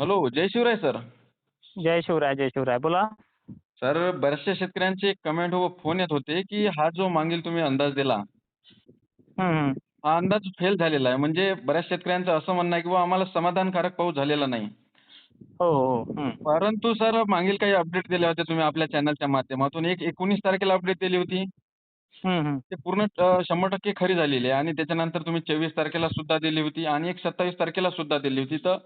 Hello Jai Shivray sir. जय शिवराय जय शिवराय. बोला. Sir बऱ्याचशा शेतकऱ्यांचे कमेंट व फोन येत होते की हा जो मागील तुम्ही अंदाज दिला हम्म. हा अंदाज फेल झालेला आहे. म्हणजे बऱ्याच शेतकऱ्यांचं असं म्हणणं आहे की बुवा आम्हाला समाधानकारक पाऊस झालेला नाही. हो हो हम्म. परंतु सर मागील काही अपडेट दिले होते तुम्ही आपल्या चॅनलच्या माध्यमातून. एक एकोणीस तारखेला अपडेट दिली होती. हम्म, हम्म. ते पूर्ण अं, शंभर टक्के खरी झालेली आहे. आणि त्याच्यानंतर तुम्ही चोवीस तारखेला सुद्धा दिली होती. आणि एक सत्तावीस तारखेला सुद्धा दिली होती. तर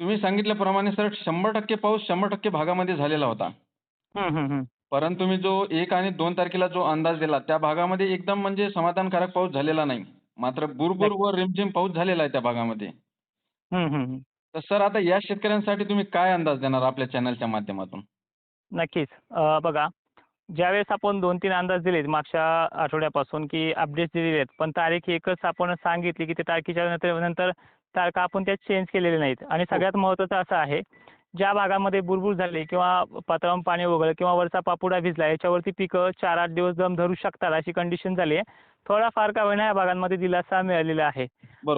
तुम्ही सांगितल्याप्रमाणे सर शंभर टक्के पाऊस शंभर टक्के भागामध्ये झालेला होता. हम्म, हम्म, हम्म. परंतु तुम्ही जो एक आणि दोन तारखेला जो अंदाज दिला त्या भागामध्ये एकदम म्हणजे समाधानकारक पाऊस झालेला नाही. मात्र बुरबुर व रिमझिम पाऊस झालेला आहे त्या भागामध्ये. हम्म, हम्म, हम्म. तर सर आता या शेतकऱ्यांसाठी तुम्ही काय अंदाज देणार आपल्या चॅनलच्या माध्यमातून? नक्कीच. अं, बघा ज्यावेळेस आपण दोन तीन अंदाज दिलेत मागच्या आठवड्यापासून की अपडेट्स दिलेले आहेत पण तारीख एकच आपण सांगितली की त्या तारखेच्या नंतर नंतर तारखा आपण त्या चेंज केलेल्या नाहीत. आणि सगळ्यात महत्त्वाचं असं आहे ज्या भागामध्ये बुरबुर झाली किंवा पातळम पाणी वगळलं किंवा वरचा पापुडा भिजला याच्यावरती पिकं चार आठ दिवस दम धरू शकतात अशी कंडिशन झाली आहे. थोडाफार का होईना या भागांमध्ये दिलासा मिळालेला आहे.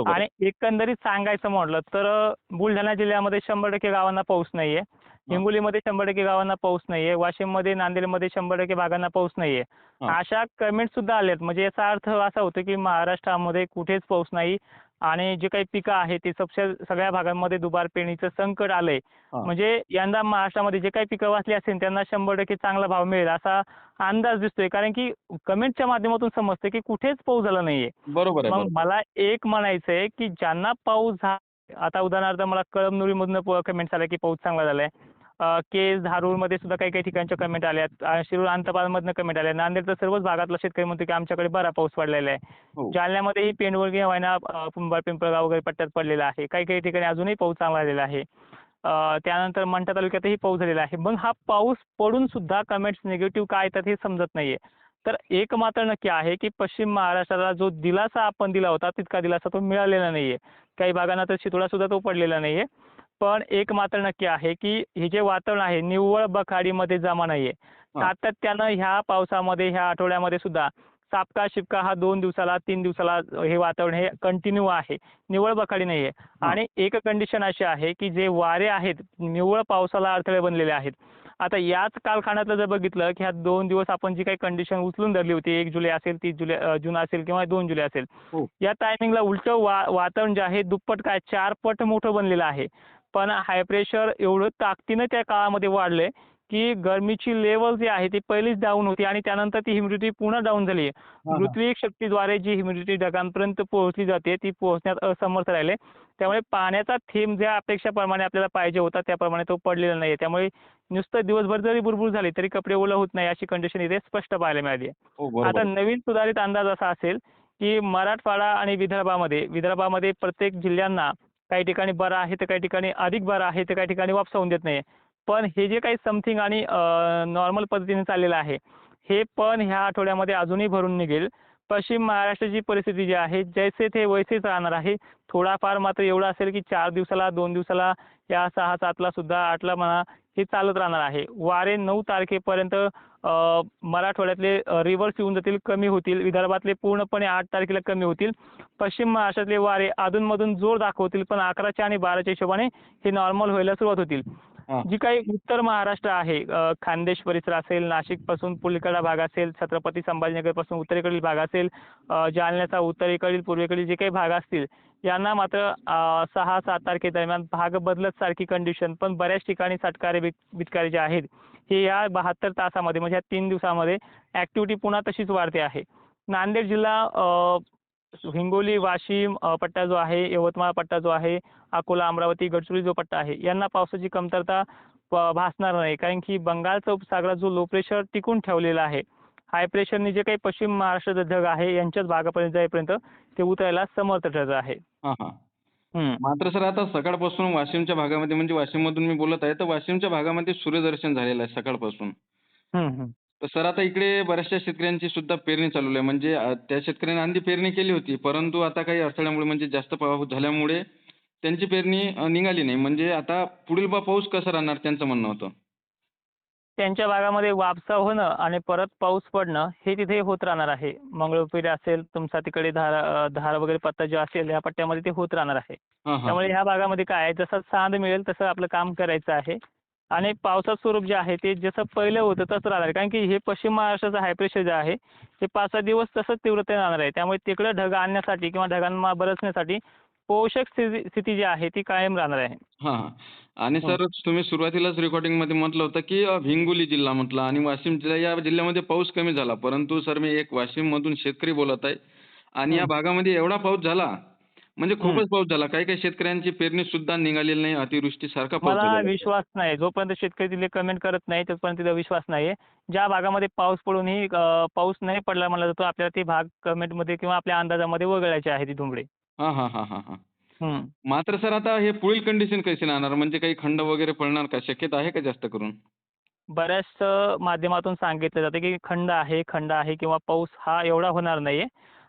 आणि एकंदरीत सांगायचं म्हटलं तर बुलढाणा जिल्ह्यामध्ये शंभर टक्के गावांना पाऊस नाहीये. हिंगोलीमध्ये शंभर टक्के गावांना पाऊस नाहीये वाशिममध्ये नांदेडमध्ये शंभर टक्के भागांना पाऊस नाहीये. अशा कमेंट सुद्धा आल्यात म्हणजे याचा अर्थ असा होतो की महाराष्ट्रामध्ये कुठेच पाऊस नाही आणि जे काही पिकं आहेत ते सबसे सगळ्या भागांमध्ये दुबार पेरणीचं संकट आलंय. म्हणजे यंदा महाराष्ट्रामध्ये जे काही पिकं वाचली असेल त्यांना शंभर टक्के चांगला भाव मिळेल असा अंदाज दिसतोय. कारण की कमेंटच्या माध्यमातून समजतं की कुठेच पाऊस झाला नाहीये. बरोबर मग. मला एक म्हणायचंय की ज्यांना पाऊस झा आता उदाहरणार्थ मला कळमनुरीमधनं कमेंट्स आल्या की पाऊस चांगला झालाय. केज धारूरमध्ये सुद्धा काही काही ठिकाणच्या कमेंट आल्यात. शिरूर अंतपालमधनं कमेंट आल्या नांदेड तर सर्वच भागातला शेतकरी म्हणतो की आमच्याकडे बरा पाऊस पडलेला आहे. हो. जालन्यामध्येही पेंडवळगी वायना कुंभार पिंपळगाव वगैरे पट्ट्यात पडलेला आहे. काही काही ठिकाणी अजूनही पाऊस चांगला झालेला आहे त्यानंतर मंठा तालुक्यातही पाऊस झालेला आहे. मग हा पाऊस पडून सुद्धा कमेंट्स निगेटिव्ह काय येतात हे समजत नाहीये. तर एक मात्र नक्की आहे की पश्चिम महाराष्ट्राला जो दिलासा आपण दिला होता तितका दिलासा तो मिळालेला नाहीये. काही भागांना तर शितोडा सुद्धा तो पडलेला नाहीये. पण एक मात्र नक्की आहे की हे जे वातावरण आहे निव्वळ बखाडीमध्ये जमा नाहीये. सातत्यानं ह्या पावसामध्ये ह्या आठवड्यामध्ये सुद्धा सापका शिपका हा दोन दिवसाला तीन दिवसाला हे वातावरण हे कंटिन्यू आहे. निव्वळ बखाडी नाहीये. आणि एक कंडिशन अशी आहे की जे वारे आहेत निव्वळ पावसाला अडथळे बनलेले आहेत. आता याच कालखंडातलं जर बघितलं की ह्या दोन दिवस आपण जी काही कंडिशन उचलून धरली होती एक जुलै असेल तीस जुलै जून असेल किंवा दोन जुलै असेल हो. या टायमिंगला उलटं वातावरण जे आहे दुप्पट काय चार पट मोठं बनलेलं आहे. पण हाय प्रेशर एवढं ताकदीनं त्या काळामध्ये वाढलंय की गरमीची लेवल जी आहे ती पहिलीच डाऊन होती आणि त्यानंतर ती ह्युमिडिटी पुन्हा डाऊन झाली आहे. ऋत्विक शक्तीद्वारे जी ह्युमिडिटी ढगांपर्यंत पोहोचली जाते ती पोहोचण्यात असमर्थ राहिले. त्यामुळे पाण्याचा थेंब ज्या अपेक्षाप्रमाणे आपल्याला पाहिजे होता त्याप्रमाणे तो पडलेला नाही त्यामुळे नुसतं दिवसभर जरी बुरबुर झाली तरी कपडे ओलं होत नाही अशी कंडिशन इथे स्पष्ट पाहायला मिळाली हो आता नवीन सुधारित अंदाज असा असेल की मराठवाडा आणि विदर्भामध्ये विदर्भामध्ये प्रत्येक जिल्ह्यांना काही ठिकाणी बरं आहे तर काही ठिकाणी अधिक बरं आहे तर काही ठिकाणी वापसावून देत नाही पण हे जे काही समथिंग आणि नॉर्मल पद्धतीने चाललेलं आहे हे पण ह्या आठवड्यामध्ये अजूनही भरून निघेल. पश्चिम महाराष्ट्राची परिस्थिती जी आहे जैसे ते वैसेच राहणार आहे. थोडाफार मात्र एवढं असेल की चार दिवसाला दोन दिवसाला या सहा सातला सुद्धा आठला म्हणा हे चालत राहणार आहे. वारे नऊ तारखेपर्यंत मराठवाड्यातले रिव्हर्स येऊन जातील कमी होतील. विदर्भातले पूर्णपणे आठ तारखेला कमी होतील. पश्चिम महाराष्ट्रातले वारे अधूनमधून जोर दाखवतील पण अकराच्या आणि बाराच्या हिशोबाने हे नॉर्मल व्हायला सुरुवात होतील. जी काही उत्तर महाराष्ट्र आहे खान्देश खानदेश परिसर असेल नाशिकपासून पुलकडा भाग असेल छत्रपती संभाजीनगरपासून उत्तरेकडील भाग असेल जालन्याचा उत्तरेकडील पूर्वेकडील जे काही भाग असतील यांना मात्र सहा सात तारखेदरम्यान भाग बदलत सारखी कंडिशन पण बऱ्याच ठिकाणी सटकारे बित बितकारे जे आहेत हे या बहात्तर तासामध्ये म्हणजे या तीन दिवसामध्ये ऍक्टिव्हिटी पुन्हा तशीच वाढते आहे. नांदेड जिल्हा हिंगोली वाशिम पट्टा जो आहे यवतमाळ पट्टा जो आहे अकोला अमरावती गडचिरोली जो पट्टा आहे यांना पावसाची कमतरता भासणार नाही कारण की बंगालचा उपसागरात जो लो प्रेशर टिकून ठेवलेला आहे हाय प्रेशरने जे काही पश्चिम महाराष्ट्राचं ढग आहे यांच्याच भागापर्यंत जाईपर्यंत ते उतरायला समर्थ ठरत आहे. मात्र सर आता सकाळपासून वाशिमच्या भागामध्ये म्हणजे वाशिममधून मी बोलत आहे तर वाशिमच्या भागामध्ये सूर्यदर्शन झालेलं आहे सकाळपासून. तर सर आता इकडे बऱ्याचशा शेतकऱ्यांची सुद्धा पेरणी चालू आहे. म्हणजे त्या शेतकऱ्यांनी आधी पेरणी केली होती परंतु आता काही अडथळ्यामुळे म्हणजे जास्त पाऊस झाल्यामुळे त्यांची पेरणी निघाली नाही. म्हणजे आता पुढील बा पाऊस कसा राहणार त्यांचं म्हणणं होतं? त्यांच्या भागामध्ये वापसा होणं आणि परत पाऊस पडणं हे तिथे होत राहणार आहे. मंगळुपीर असेल तुमचा तिकडे धार धार वगैरे पत्ता जो असेल या पट्ट्यामध्ये ते होत राहणार आहे. त्यामुळे ह्या भागामध्ये काय आहे? जसं सांद मिळेल तसं आपलं काम करायचं आहे. आणि पावसाचं स्वरूप जे आहे ते जसं पहिलं होतं तसं राहणार आहे. कारण की हे पश्चिम महाराष्ट्राचं हाय प्रेशर जे आहे ते पाच सहा दिवस तसंच तीव्रतेने राहणार आहे. त्यामुळे तिकडं ढग आणण्यासाठी किंवा ढगांना बरसण्यासाठी पोषक स्थिती स्थिती जी आहे ती कायम राहणार आहे. हा आणि हो. सर तुम्ही सुरुवातीलाच रेकॉर्डिंगमध्ये म्हटलं होतं की हिंगोली जिल्हा म्हटलं आणि वाशिम जिल्हा. या जिल्ह्यामध्ये पाऊस कमी झाला. परंतु सर मी एक वाशिम मधून शेतकरी बोलत आहे. आणि या हं. भागामध्ये एवढा पाऊस झाला म्हणजे. खूपच पाऊस झाला. काही काही शेतकऱ्यांची पेरणी सुद्धा निघालेली नाही अतिवृष्टी सारखा पाऊस मला झालेला आहे. विश्वास नाही. जोपर्यंत शेतकरी तिथे कमेंट करत नाही तोपर्यंत तिथे विश्वास नाही आहे ज्या भागामध्ये पाऊस पडूनही अं, पाऊस नाही पडला म्हणला जातो आपल्याला ते भाग कमेंटमध्ये किंवा आपल्या अंदाजामध्ये वगळायचे आहे तिथून पुढे हा हा हा हा. हा. मात्र सर आता हे पुढील कंडिशन कशी राहणार? म्हणजे काही खंड वगैरे पडणार का? शक्यता आहे का जास्त करून? बऱ्याच अ, माध्यमातून सांगितलं जातं की खंड आहे खंड आहे किंवा पाऊस हा एवढा होणार नाहीये.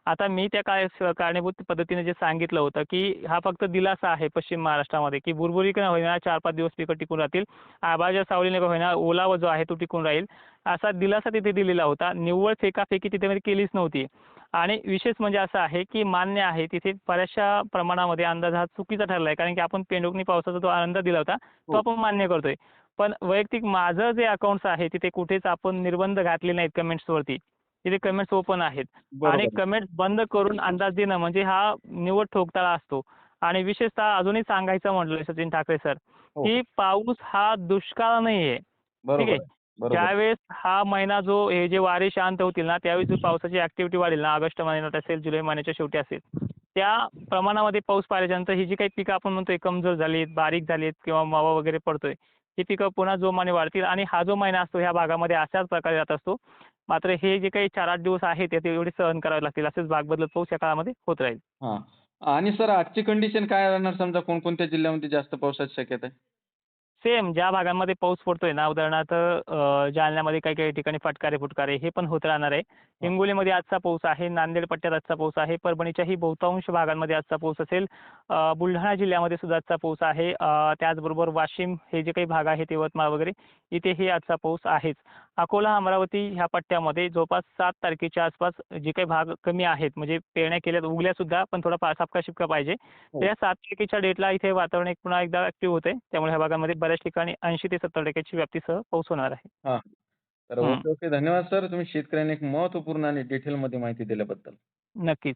आता मी त्या काय कारणीभूत पद्धतीने जे सांगितलं होतं की हा फक्त दिलासा आहे पश्चिम महाराष्ट्रामध्ये की बुरबुरी का होईना चार पाच दिवस पिकं टिकून राहतील आभाळाच्या सावलीने का होईना ओलावा जो आहे तो टिकून राहील असा दिलासा तिथे दिलेला होता. निव्वळ फेकाफेकी तिथे मध्ये केलीच नव्हती. आणि विशेष म्हणजे असं आहे की मान्य आहे तिथे बऱ्याचशा प्रमाणामध्ये अंदाज हा चुकीचा ठरला आहे कारण की आपण पेंडोकनी पावसाचा जो अंदाज दिला होता तो हो. आपण मान्य करतोय. पण वैयक्तिक माझं जे अकाउंट्स आहे तिथे कुठेच आपण निर्बंध घातले नाहीत कमेंट्सवरती तिथे कमेंट्स ओपन आहेत. आणि कमेंट्स बंद करून अंदाज देणं म्हणजे हा निवड ठोकताळा असतो. आणि विशेषतः अजूनही सांगायचं म्हटलं सचिन ठाकरे सर हो. की पाऊस हा दुष्काळ नाही आहे. बरोबर आहे. ज्यावेळेस हा महिना जो हे जे वारे शांत होतील ना त्यावेळेस जो पावसाची ऍक्टिव्हिटी वाढेल ना ऑगस्ट महिन्यात असेल जुलै महिन्याच्या शेवटी असेल त्या प्रमाणामध्ये पाऊस पाहिल्याच्यानंतर ही जी काही पिकं आपण म्हणतोय कमजोर झालीत बारीक झालीत किंवा मावा वगैरे पडतोय ही पिकं पुन्हा जोमाने वाढतील आणि हा जो महिना असतो ह्या भागामध्ये अशाच प्रकारे जात असतो. मात्र हे जे काही चार आठ दिवस आहेत ते एवढे सहन करावे लागतील असेच भाग बदलत पाऊस या काळामध्ये होत राहील. आणि सर आजची कंडिशन काय राहणार? समजा कोणकोणत्या जिल्ह्यामध्ये जास्त पावसाची शक्यता आहे? सेम ज्या भागांमध्ये पाऊस पडतोय ना उदाहरणार्थ अं, जालन्यामध्ये काही काही ठिकाणी फटकारे फुटकारे हे पण होत राहणार आहे. हिंगोलीमध्ये आजचा पाऊस आहे नांदेड पट्ट्यात आजचा पाऊस आहे परभणीच्याही बहुतांश भागांमध्ये आजचा पाऊस असेल. अं, बुलढाणा जिल्ह्यामध्ये सुद्धा आजचा पाऊस आहे. अं, त्याचबरोबर वाशिम हे जे काही भाग आहेत यवतमाळ वगैरे इथेही आजचा पाऊस आहेच. अकोला अमरावती ह्या पट्ट्यामध्ये जवळपास सात तारखेच्या आसपास जे काही भाग कमी आहेत म्हणजे पेरण्या केल्यात उगल्या सुद्धा पण थोडा सापका शिपका पाहिजे. हो. त्या सात तारखेच्या डेटला इथे वातावरण एक पुन्हा एकदा ऍक्टिव्ह होते त्यामुळे ह्या भागामध्ये बऱ्याच ठिकाणी ऐंशी ते सत्तर टक्क्याची व्याप्तीसह पाऊस होणार आहे. तर. ओके धन्यवाद सर. तुम्ही शेतकऱ्यांना एक महत्त्वपूर्ण आणि डिटेलमध्ये माहिती दिल्याबद्दल. नक्कीच.